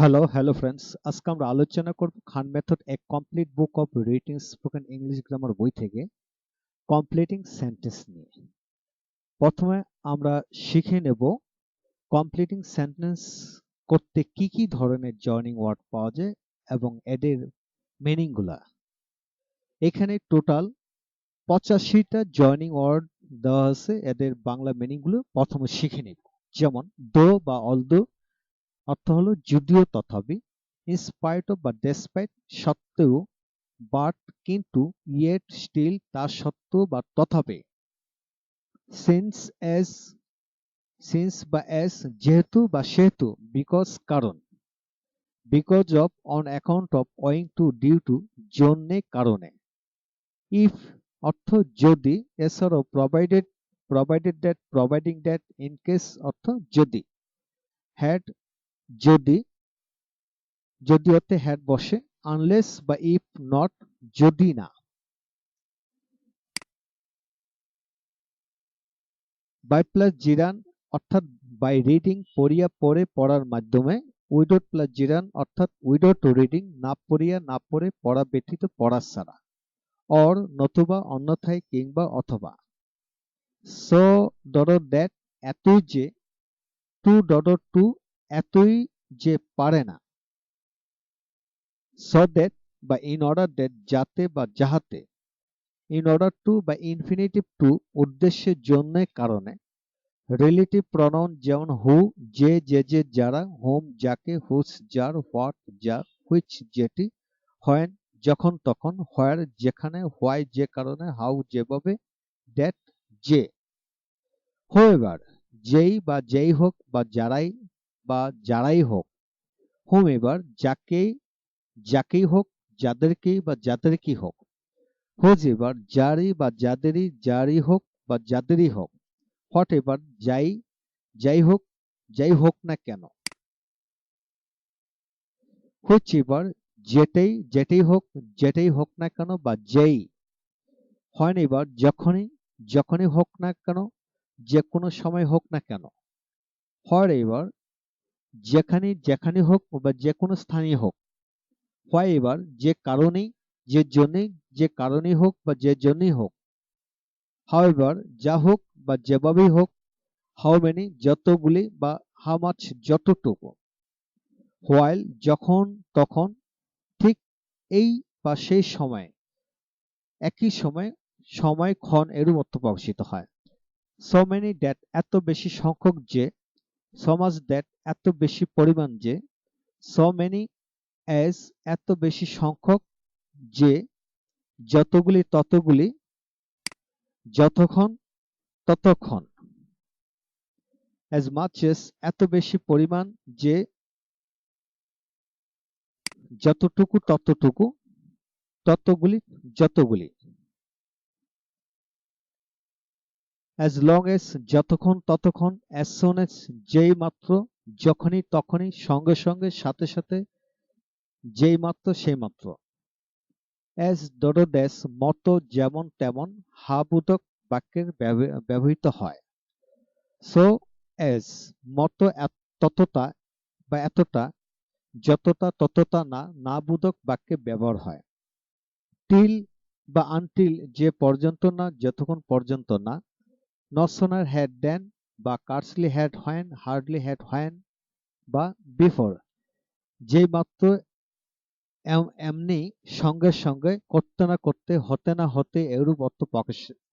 Hello hello friends আজকে আমরা আলোচনা করব Khan method a complete book of writing spoken English grammar বই থেকে কমপ্লিটিং সেন্টেন্স নিয়ে। প্রথমে আমরা শিখে নেব কমপ্লিটিং সেন্টেন্স করতে কি কি ধরনের জয়নিং ওয়ার্ড পাওয়া যায় এবং এদের মিনিংগুলা এখানে টোটাল পঁচাশিটা জয়নিং ওয়ার্ড দেওয়া আছে, এদের বাংলা মিনিংগুলো প্রথমে শিখে নিব। যেমন দো বা অলদো অর্থ হলো যদিও তথাপি ইনস্পাইট বা ডেসপাইট সত্ত্বেও বাট কিন্তু ইয়েট স্টিল তা সত্ত্বেও বা তথাপি। সিন্স এস সিন্স বা এস যেহেতু বা সেহেতু বিকজ কারণ। Because of on account of owing to due to জন্যে, কারণে। ইফ অর্থ যদি, এছাড়াও provided provided that providing that in case অর্থ যদি। হ্যাড যদি যদি অর্থে হ্যাড বসে আনলেস বা ইফ নট যদি না। বাই প্লাস জিরান অর্থাৎ বাই রিডিং পড়িয়া পড়ে পড়ার মাধ্যমে উইডোট প্লাস জিরান অর্থাৎ উইডোট রিডিং না পড়িয়া না পড়ে পড়া ব্যতীত পড়া ছাড়া অর নতুবা অন্যথায় কিংবা অথবা। সো ডট দ্যাট এতই যে টু ডট টু এতই যে পারে না। সো দ্যাট বা ইন অর্ডার দ্যাট যাতে বা যাহাতে ইন অর্ডার টু বা ইনফিনিটিভ টু উদ্দেশ্যের জন্য কারণে রিলেটিভ প্রনাউন যেমন হু যে যে যে, যারা হোম যাকে হুস যার হোয়াট যা হুইচ যেটি হয় যখন, তখন হোয়ার যেখানে হোয়াই যে কারণে হাউ যেভাবে দ্যাট যে। হোয়েভার যেই বা যেই হোক বা যারাই বা যারাই হোক, হোম, এবার যাকেই যাকেই হোক, যাদেরকেই বা যাদেরকেই হোক হোজ এবার যারই বা যাদেরই, যারই হোক বা যাদেরই হোক হোয়াট এবার যাই যাই হোক যাই হোক না কেন। হুইচ এবার যেটাই যেটাই হোক যেটাই হোক না কেন বা যেই, হয় না এবার যখনই যখনই হোক না কেন যে কোনো সময় হোক না কেন, হয় এবার যেখানে যেখানে হোক বা যে কোনো স্থানে হোক। হয় এবার যে কারণেই, যে জন্যই, যে কারণেই হোক বা যে জন্যই হোক। হাওয়েভার যা হোক বা যেভাবেই হোক হাউ মেনি যতগুলি বা হাউ মাছ যতটুকু। হোয়াইল যখন, তখন, ঠিক এই বা সেই সময়, একই সময় সময়, ক্ষণ এরূপ অর্থ প্রকাশিত হয়। সো মেনি দ্যাট এত বেশি সংখ্যক যে সমাজ দ্যাট এত বেশি পরিমাণ যে সো মেনি অ্যাজ এত বেশি সংখ্যক যে, যতগুলি ততগুলি, যতক্ষণ ততক্ষণ। অ্যাজ মাচ এস এত বেশি পরিমাণ যে, যতটুকু ততটুকু, ততগুলি যতগুলি। অ্যাজ লং এস যতক্ষণ ততক্ষণ অ্যাজ সোন এস যেই মাত্র, যখনই তখনই, সঙ্গে সঙ্গে, সাথে সাথে, যেই মাত্র সেই মাত্র। অ্যাজ ডোডোড্যাস মতো যেমন তেমন হাবোধক বাক্যের ব্যবহৃত হয়। সো অ্যাজ মতো ততটা বা এতটা, যতটা ততটা না না বোধক বাক্যে ব্যবহার হয়। টিল বা আনটিল যে পর্যন্ত না, যতক্ষণ পর্যন্ত না নসোনার হ্যাড দেন বা scarcely had when, hardly had when বা বিফোর যেই মাত্র এমনি সঙ্গে সঙ্গে করতে না করতে, হতে না হতে এরূপ অর্থ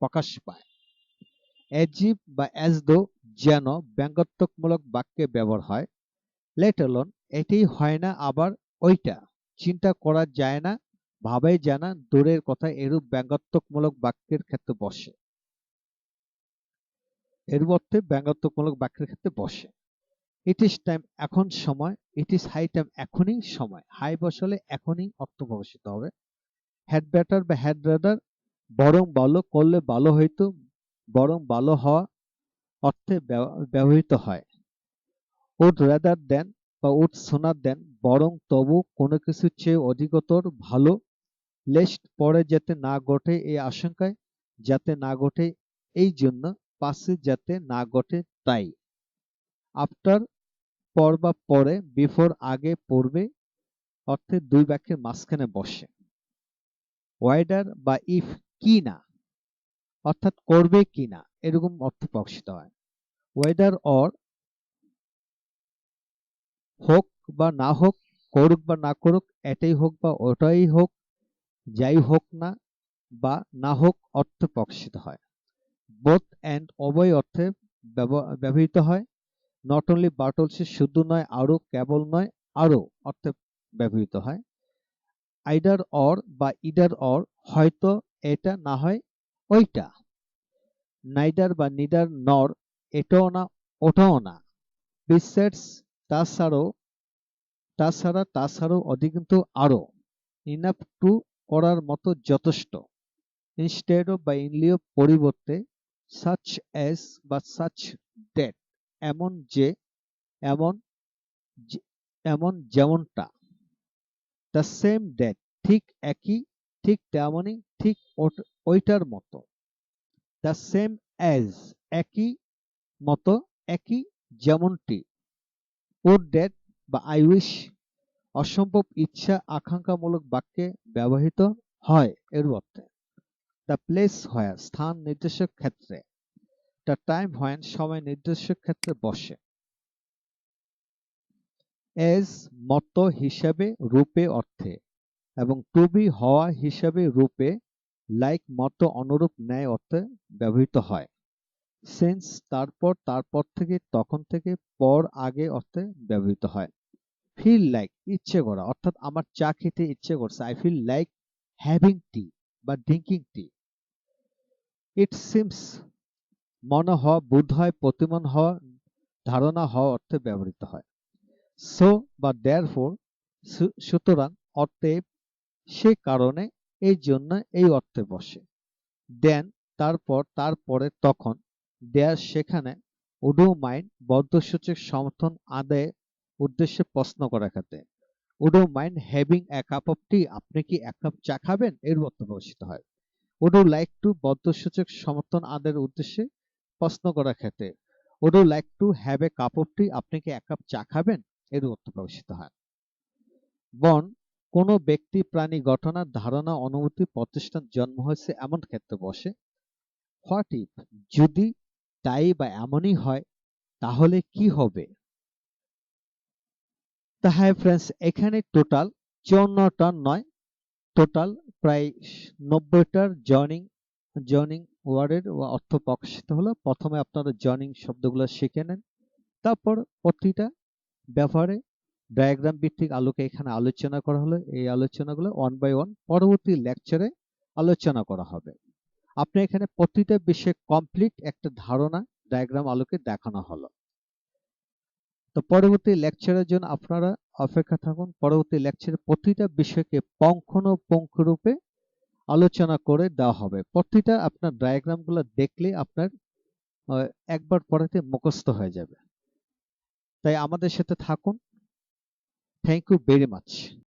প্রকাশ পায়। অ্যাজিভ বা অ্যাজ দো যেন ব্যঙ্গাত্মকমূলক বাক্যে ব্যবহার হয় লেট অ্যালোন এটি হয় না আবার ওইটা, চিন্তা করা যায় না, ভাবাই যায় না, দূরের কথা এরূপ ব্যঙ্গাত্মকমূলক বাক্যের ক্ষেত্রে বসে। এরূপ অর্থে ব্যঙ্গাত্মকমূলক বাক্যের ক্ষেত্রে বসে। ইট ইস টাইম এখন সময়। ইট ইস হাই টাইম এখনই সময়। হাই বসালে এখনই অর্থ প্রকাশিত হবে। হ্যাড ব্যাটার বা হ্যাড রাদার বরং ভালো করলে ভালো হইতো, বরং ভালো হওয়া অর্থে ব্যবহৃত হয়। উড রাদার দেন বা উড সোনার দেন বরং তবু কোনো কিছুর চেয়ে অধিকতর ভালো লেস্ট পরে যাতে না ঘটে এই আশঙ্কায়, যাতে না ঘটে এই জন্য পাশে যাতে না ঘটে তাই। আফটার পর বা পরে বিফোর আগে, পূর্বে, অর্থে দুই বাক্যের মাঝখানে বসে। ওয়াইডার বা ইফ কি না, অর্থাৎ করবে কি না, এরকম অর্থ প্রকাশিত হয়। ওয়েদার অর হোক বা না হোক, করুক বা না করুক, এটাই হোক বা ওটাই হোক, যাই হোক না বা না হোক অর্থ প্রকাশিত হয়। বোথ অ্যান্ড উভয় অর্থে ব্যব- ব্যবহৃত হয়। নট অনলি বাট অলসো শুধু নয় আরও কেবল নয় আরও অর্থে ব্যবহৃত হয়। আইডার অর বা ইডার অর হয়তো এটা না হয়, ওইটা। নাইডার বা নিডার নর এটাও না, ওটাও না। বিসেটস তাছাড়াও তাছাড়া তাছাড়াও অধিকন্তু আরও ইনাফ টু করার মতো যথেষ্ট। ইনস্টেড বা ইনলিও পরিবর্তে সাচ অ্যাজ বা সাচ দ্যাট এমন যে, এমন এমন যেমনটা। দ্য সেম দ্যাট ঠিক একই, ঠিক তেমনই, ঠিক ওইটার মতো। দ্য সেম অ্যাজ একই মতো, একই যেমনটি। উড দ্যাট বা আই উইশ অসম্ভব ইচ্ছা আকাঙ্ক্ষামূলক বাক্যে ব্যবহৃত হয়, এর অর্থে। দ্য প্লেস হয় স্থান নির্দেশক ক্ষেত্রে। দ্য টাইম হয় সময় নির্দেশক ক্ষেত্রে বসে। এজ মত হিসাবে রূপে অর্থে এবং টু বি হওয়া হিসাবে রূপে লাইক মত অনুরূপ ন্যায় অর্থে ব্যবহৃত হয়। সেন্স তারপর তারপর থেকে তখন থেকে পর আগে অর্থে ব্যবহৃত হয়। ফিল লাইক ইচ্ছে করা, অর্থাৎ আমার চা খেতে ইচ্ছে করছে। I feel like having tea বা ড্রিঙ্কিং টি। ইট সিমস মনে হওয়া বোধ হয়, প্রতিমন হওয়া ধারণা হওয়া অর্থে ব্যবহৃত হয়। সো বা দেয়ার ফোর সুতরাং অতএব সে কারণে এই জন্য এই অর্থে বসে। দেন তারপর, তারপরে, তখন দেয়ার সেখানে উডু মাইন্ড বদ্ধসূচক সমর্থন আদায়ে উদ্দেশ্যে প্রশ্ন করা খাতে। Would you mind having a cup of tea আপনি কি এক কাপ চা খাবেন? এর অর্থ প্রকাশিত হয়। উডু লাইক টু বদ্ধসূচক সমর্থন আদায়ের উদ্দেশ্যে প্রশ্ন করা ক্ষেত্রে would you like to have a cup of tea, আপনি কি এক কাপ চা খাবেন? এর অর্থ প্রকাশিত হয়। বন, কোনো ব্যক্তি, প্রাণী, ঘটনা, ধারণা, অনুভূতি, প্রতিষ্ঠান, জন্ম হয়েছে এমন ক্ষেত্রে বসে। What if? যদি তাই বা এমনই হয়, তাহলে কি হবে? তা হ্যাঁ ফ্রেন্ডস, এখানে টোটাল চুয়ান্নটা নয়, টোটাল প্রায় নব্বইটার জয়নিং জয়নিং ওয়ার্ডের অর্থ প্রকাশিত হলো। প্রথমে আপনারা জয়নিং শব্দগুলো শিখে নেন। তারপর প্রতিটা ব্যাপারে ডায়াগ্রাম ভিত্তিক আলোকে এখানে আলোচনা করা হলো। এই আলোচনাগুলো ওয়ান বাই ওয়ান পরবর্তী লেকচারে আলোচনা করা হবে। আপনি এখানে প্রতিটা বিষয়ে কমপ্লিট একটা ধারণা ডায়াগ্রাম আলোকে দেখানো হলো। তো পরবর্তী লেকচারের জন্য আপনারা অপেক্ষা থাকুন। পরবর্তী লেকচারে প্রতিটা বিষয়কে পুঙ্খানুপুঙ্খরূপে আলোচনা করে দেওয়া হবে। প্রতিটা আপনার ডায়াগ্রামগুলো দেখলে আপনার একবার পড়াতে মুখস্থ হয়ে যাবে। তাই আমাদের সাথে থাকুন। Thank you very much